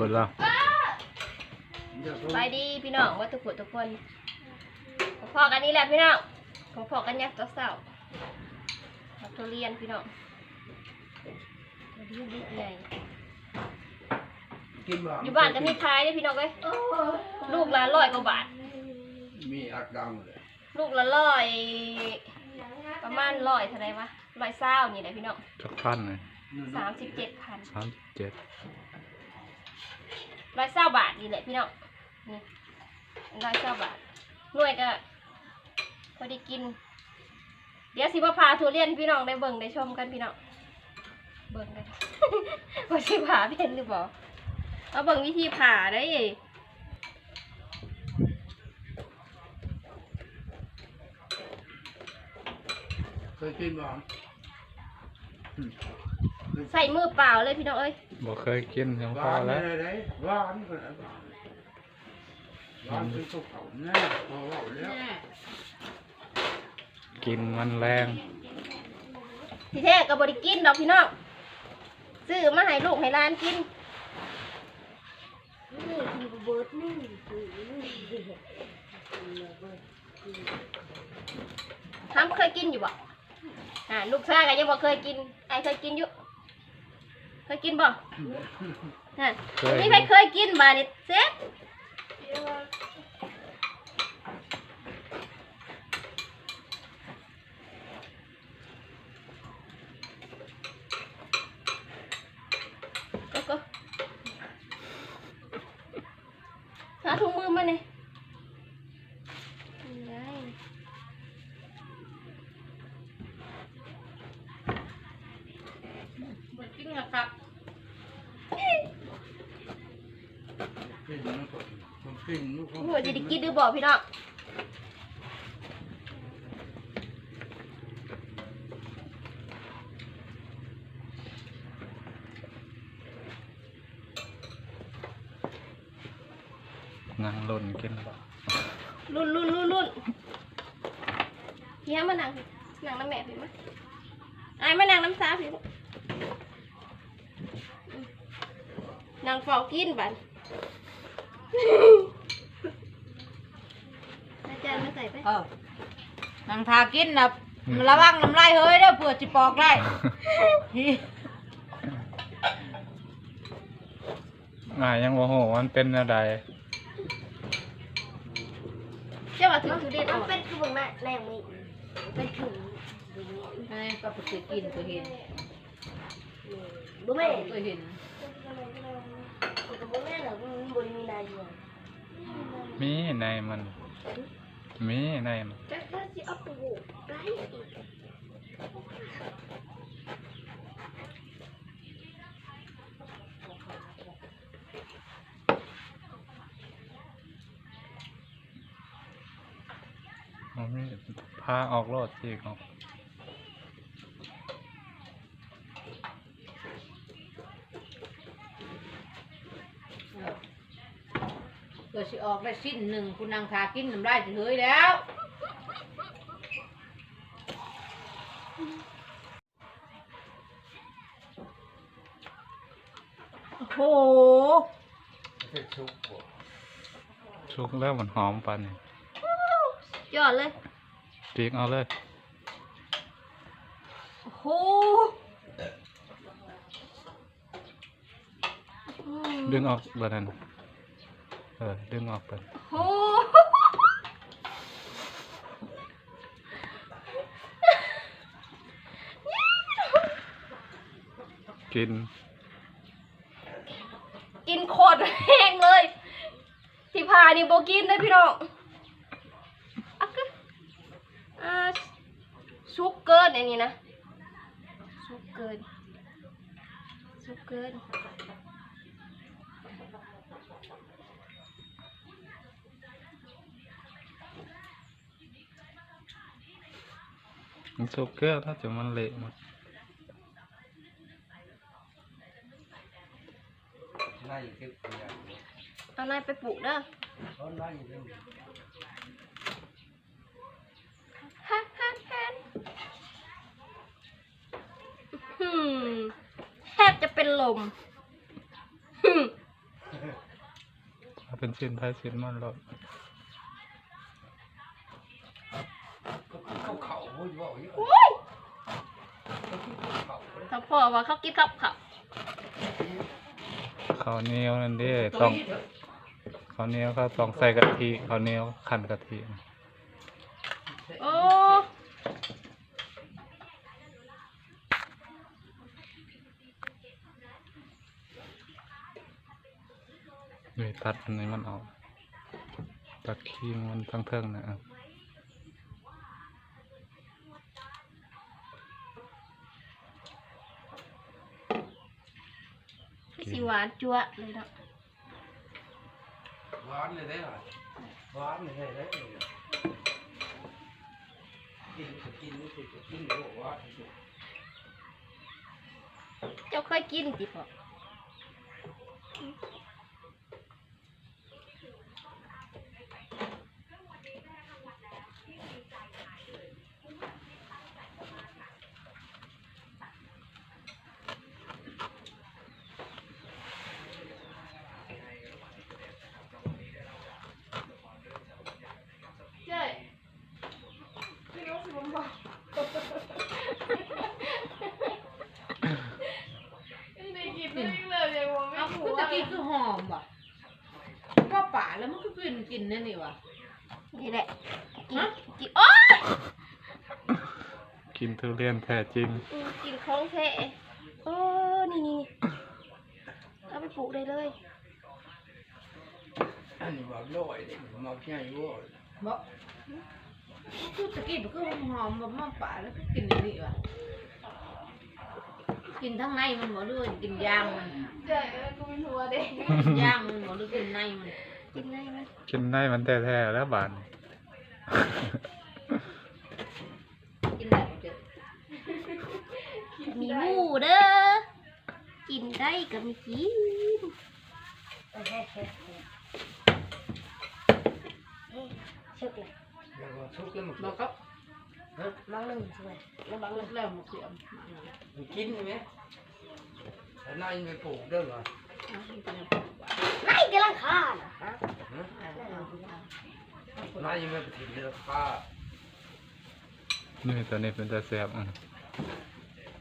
กดแล้วไปดีพี่น้องว่าทุกคนทุกคนพอๆกันนี่แหละพี่น้องพอๆกันยักษ์ตัวเสาผักทุเรียนพี่น้องทุเรียนลูกใหญ่กินบ่อยู่บ้านก็มีขายได้อพี่น้องเอ้ยลูกละร้อยกว่าบาท มีอักดังเลย ลูกละร้อยประมาณร้อยเท่าไหรวะร้อยเศร้านี่แหละพี่น้องจักพันเลยสามสิบเจ็ดพันสามสิบเจ็ด ร้อยเศร้าบาทนี่แหละพี่น้องนี่ร้อยเศร้าบาทหน่วยก็พอได้กิน เดี๋ยวสิมาพาทุเรียนให้พี่น้องได้เบิ่งได้ชมกันพี่น้องเบิ่งกันว่าสิผ่าเป็นหรือเปล่าเอาเบิ่งวิธีผ่าได้เคยกินบ่อืมใส่มือเปล่าเลยพี่น้องเอ้ย บ่เคยกินยังหพอวานแล้ว ได้ได้หวานก็ได้หวานหวานเป็นสุกเขาแน่พอเว่าแล้วกินมันแรง ที่แท้ก็บริกินดอกพี่น้องซื้อมาให้ลูกให้หลานกินทำเคยกินอยู่บ่อ่าลูกชายก็ยังบ่เคยกินไอเคยกินอยู่ เคยกินบ่ฮะเคย นี่ใครเคยกินบ่นี่เซ็ตก็ก็หาถุงมือมาเนี่ย กินมันก็มันกินมันก็หัวจะได้กินหรือบ่พี่น้องนั่งลนกินบ่รุ่นรุ่นรุ่นรุ่นพี่ฮะมานั่งพี่นั่งน้ำแม่พี่มาไอ้ายมานั่งน้ำซาพี่ลูกนั่งเฝ้ากินบัด อาจารย์มาใส่ไปเออนังทากินนะระวังน้ำลายเฮ้ยเด้อเผื่อจิปอกได้อ่ายังบ่ฮู้ว่ามันเป็นอะไรเจ้าว่าถึงคือเด็ดมันเป็นคือเบิ่งแม่แรงมีเป็นถึงไอ้ก็ไปกินตัวเห็นบ่แม่ตัวเห็นบ่แม่หรอกมันบ่มีนมีในมันมีในมันจะถ้าสิเอาไปโหไล่อีกมันมีพาออกรถสิครับ อสิออกได้สิ้นหนึ่งคุณนางทากินน้ำลายสิเฮ้ยแล้ว โอ้โหเผ็ดชุกบ่ชุกแล้วมันหอมปานนี่ยอดเลยปีกเอาเลย โอ้โหดึงออกบ่นั่น เออ ดึงออกไปโอ้โหกิน กินโคตรแห้งเลย ที่พานี่โบกินเลยพี่น้องอะกึอ่าซุกเกินอันนี้นะซุกเกินซุกเกิน มันสุกเกลือถ้าจะมันเละหมดไล่เก็บเกลือเอานายไปปลูกเด้อตอนไล่เรื่องฮันฮันฮันอืมแทบจะเป็นลมอืมเป็นชิ้นไทยชิ้นมันรถก็คือเขาเขาโอ้ยว่าอยู่ โอ้ย ก็คือเขาเขา ถ้า พ่อว่าเขากินกับข้าวข้าวเหนียวนั่นเด้ต้องข้าวเหนียวเขาต้องใส่กะทิข้าวเหนียวขันกะทิโอ้นี่ตัดอันนี้มันออก ตัดครีมมันทั้งเทิงนะอะ คือสิหวานจั่วะเลยเนาะหวานเลยได้หรอหวานเลยได้ได้กินก็กินนี่คือก็กินโอ้หวานที่สุดเจ้าเคยกินจิพ่อ ใช่พี่น้องสิผมบอกไม่ได้กินไม่ได้เลยยังไม่ เอา ถู คือก ตะกี้คือหอมว่ะว่าป่า แล้วมันก็เป็นกลิ่นนั่นนี่ว่ะนี่แหละกินกินโอ๊ยกินทุเรียนแท้จริง อืมกินของแท้โอ้นี่นี่เอาไปปลูกได้เลยอันนี้ว่าลอยเลยมาแค่อยู่ว่าบอกคือตะกี้มันก็หอมแบบมาป่าแล้วก็กลิ่นนี่ว่ะกินทั้งในมันบ่ด้วยกินย่างมันใช่กูเป็นหัวเด็กย่างมันบ่ด้วยกินในมัน กินได้ไหมกินได้มันแท้ๆแล้วบานกินได้บ่เจ้ามีหมูเด้อ กินได้ก็มีกินชุกเลยแล้วก็ทุกข์แล้วมันบอกก็บางหนึ่งช่วยแล้วบางหลุนึ่งกแล้วมันเสียมมันกินไหมแต่นายไม่ปลูกได้หรอ ไม่กำลังฆ่านะฮะนายยังไม่ไปถึงเลยป้านี่ตัวนี้เป็นตาแสบอะ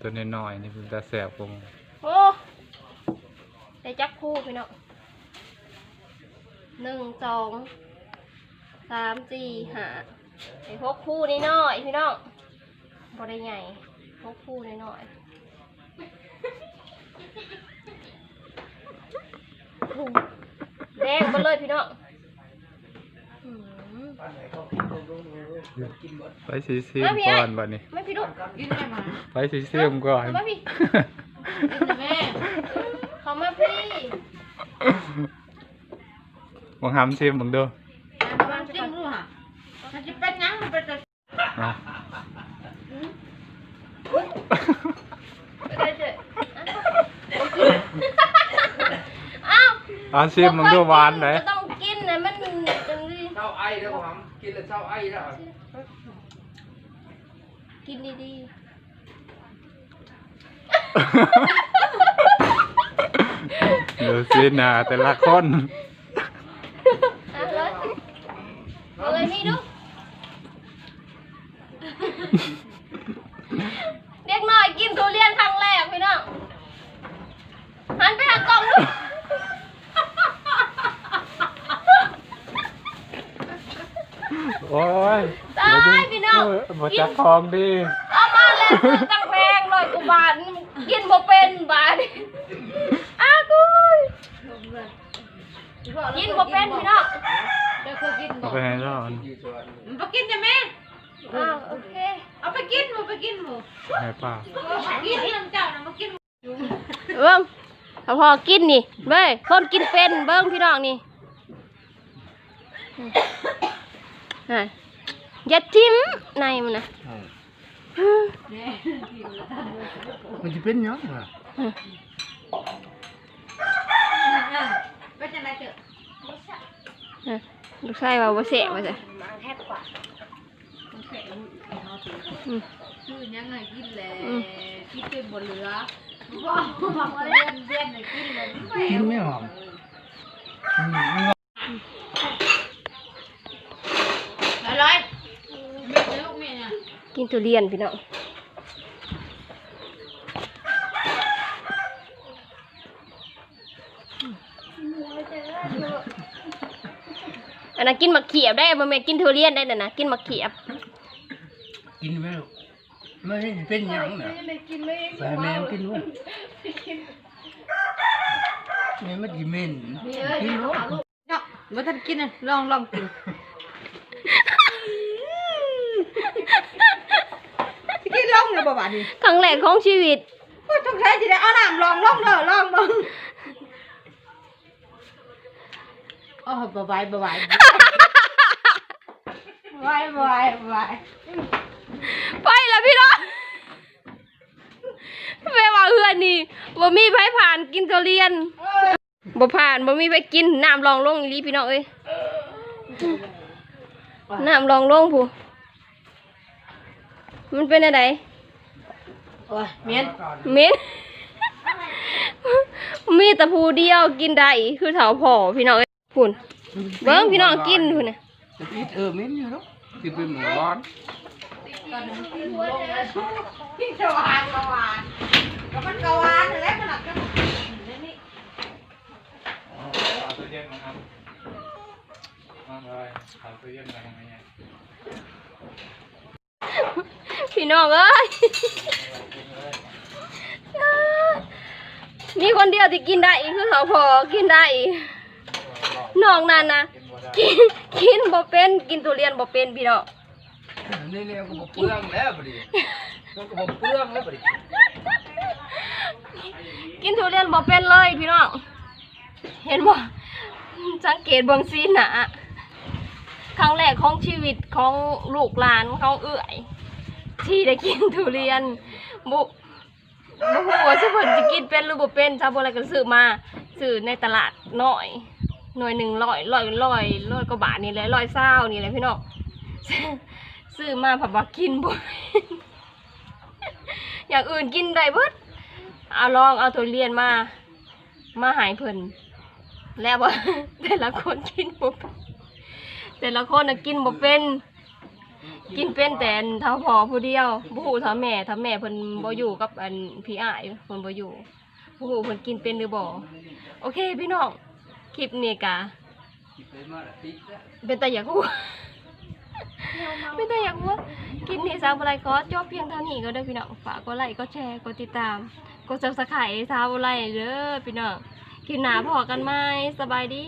ตัวนี้น้อยๆนี่เป็นตาแสบคงโอ้ได้จักคู่พี่น้องหนึ่งสองสามสี่ห้าไอ้พวกคู่นี่น้อยๆพี่น้องบ่ได้ใหญ่พวกคู่นี่น้อย ๆแดงไปเลยพี่น้องอืมป้าไหนเขากินลงลงลงกินหมดไปซีซีมก่อนบัดนี้ไม่พี่ลูกกินได้มาไปซีซีมก่อนเอามาพี่กินได้แม่เขามาพี่บังหำซิมบังเดูมันกินรู้ฮะมันจะเป็นยังมันเป็นแต่ เอา ได้เจออ้าว เอาซิมบังเดูหวานไหนก็ต้องกินนะมันจังเลยเช้าไอ้แล้วผมกินแล้วเช้าไอ้แล้วกินดีเดี๋ยวสิหนาแต่ละคนๆอะเลยเอาเลยนี่ดูเด็กน้อยกินทุเรียนครั้งแรกพี่น้องหันไปทางกล้องดู โอ้ ยตายพี่น้องบ่จักของดีเอามาแล้วซื้อตั้งแพงร้อยกว่าบาทกินบ่เป็นบาทอ้ากุยกินบ่เป็นพี่น้องเดี๋ยวเคยกินบเอาอกไปให้เราอยู่ส่วนมันไปกินได้ไหมอ้าวโอเคเอาไปกินหมูไปกินหมูให้ป้ากินน้ำเจ้านะมากินเบิ้งถ้าพอกินนี่เบ้ยคนกินเป็นเบิ้งพี่น้องนี่อะ อย่าทิ้มในมันนะมันจะเป็นยังไงไปจะไหนเจออะลูกชายว่าบ่เสะว่าจ้ะอืมคือยังไงกินแหละอืมกินเป็นบนเรือว้าวเบี้ยนเบี้ยนเลยกินเลยกินไม่หอม มทุเรียนพี่น้องอันนั้นกินมะเขียบได้บ่แม่นกินทุเรียนได้น่ะนะกินมะเขียบ กินไหมลูกไม่ได้เป็นหยังน่ะไปให้แม่มันกินลูกแม่มันกินเหม็นกินลูกเนาะบ่ทันกินน่ะลองลองกินกินลองเลย บ่บาดนี้ครั้งแรกของชีวิตโอ้ยต้องใช้สิได้เอาน้ำลองลองเด้อลองเบิ่งโอ้ยบ่ไหวบ่ไหวบ่ไหวบ่ไหวบ่ไหวไปแล้วพี่น้องแม่ว่าเฮือนนี่บ่มีไผผ่านกินทุเรียนบ่ผ่านบ่มีไปกินน้ำรองลงอีหลีพี่น้องเอ้ยน้ำรองลงผู้มันเป็นอะไร โอ้ยเหม็นเหม็นมีแต่ผู้เดียวกินได้คือเถาพ่อพี่น้องเอ้ยพุ่นเบิ่งพี่น้องกินพุ่นน่ะ จะกินเออเหม็นอยู่ลูกกินเป็นหมูร้อนกินกะวานกะวานก็มันกะวานนั่นแหละมันหนักก็นี่เอาตัวเย็นมาครับมาเลยเอาตัวเย็นมาทำไงเนี่ย พี่น้องเอ้ย มีคนเดียวที่กินได้อีกคือเขาพอกินได้อีกนอกนั้นนะกินกินบ่เป็นกินทุเรียนบ่เป็นพี่น้องนี่เนี่ยก็บ่เปลืองแล้วบัดนี้มันก็บ่เปลืองแล้วบัดนี้กินทุเรียนบ่เป็นเลยพี่น้องเห็นบ่สังเกตเบิ่งซีนหนาครั้งแรกของชีวิตของลูกหลานเขาเอื้อย ที่ได้กินทุเรียนบุ บ่ฮู้ว่าสิเพิ่นสิกินเป็นหรือบ่เป็นชาวโบราณก็ซื้อมาซื้อในตลาดน้อย หน่วยหนึ่งร้อยร้อยร้อยร้อยกว่าบาทนี่แหละร้อยเศร้านี่แหละพี่น้องซื้อมาผับว่ากินบ่อย่างอื่นกินได้เบิดเอาลองเอาทุเรียนมา มาหายเพิ่นแล้วว่าแต่ละคนกินบ่เป็นแต่ละคนน่ะกินบ่เป็น กินเป็นแต่เท่าพอผู้เดียวบ่ฮู้เท่าแม่เท่าแม่เพิ่นบ่อยู่กับอันพี่อ้ายเพิ่นบ่อยู่ผู้เพิ่นกินเป็นหรือบ่โอเค พี่น้องคลิปนี้กะกินไปมาเป็นแต่อยากรู้เป็นแต่อยากรู้คลิปนี้สาวอะไรก็จบเพียงเท่านี้ก็เด้พี่น้องฝากกดไลค์กดแชร์กดติดตามกด Subscribe สาวอะไรเด้อพี่น้องคลิปหน้าพอกันไหมสบายดี